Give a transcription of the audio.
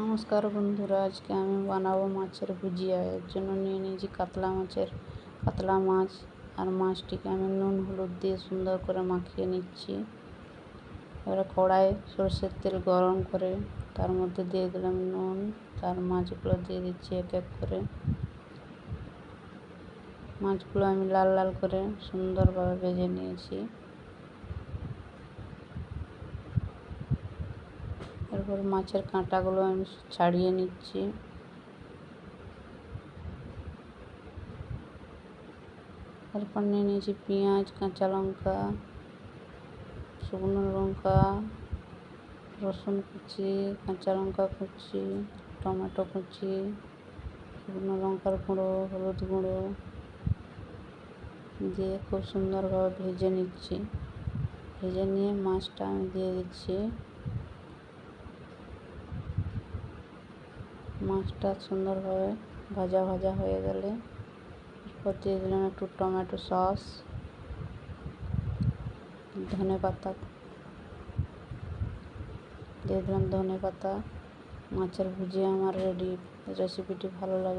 নমস্কার বন্ধুরা, আজকে আমি বানাবো মাছের ভুজিয়া। এর জন্য নিয়ে নিয়েছি কাতলা মাছের, কাতলা মাছ আর মাছটিকে আমি নুন, হলুদ দিয়ে সুন্দর করে মাখিয়ে নিচ্ছি। এবারে কড়াই সরষের তেল গরম করে তার মধ্যে দিয়ে দিলাম নুন, তার মাছগুলো দিয়ে দিচ্ছি এক এক করে। মাছগুলো আমি লাল লাল করে সুন্দরভাবে ভেজে নিয়েছি। এরপর মাছের কাঁটাগুলো আমি ছাড়িয়ে নিচ্ছি। তারপর নিয়ে নিয়েছি পেঁয়াজ, কাঁচা লঙ্কা, শুকনো লঙ্কা, রসুন কুচি, কাঁচা লঙ্কা কুচি, টমেটো কুচি, শুকনো লঙ্কার গুঁড়ো, হলুদ গুঁড়ো দিয়ে খুব সুন্দরভাবে ভেজে নিচ্ছি। ভেজে নিয়ে মাছটা আমি দিয়ে দিচ্ছি। মাছটা সুন্দরভাবে ভাজা ভাজা হয়ে গেলে এরপর দিয়ে দিলাম একটু টমেটো সস, ধনে পাতা। দিয়ে দিলাম ধনে পাতা। মাছের ভুজিয়া আমার রেডি রেসিপিটি ভালো লাগে।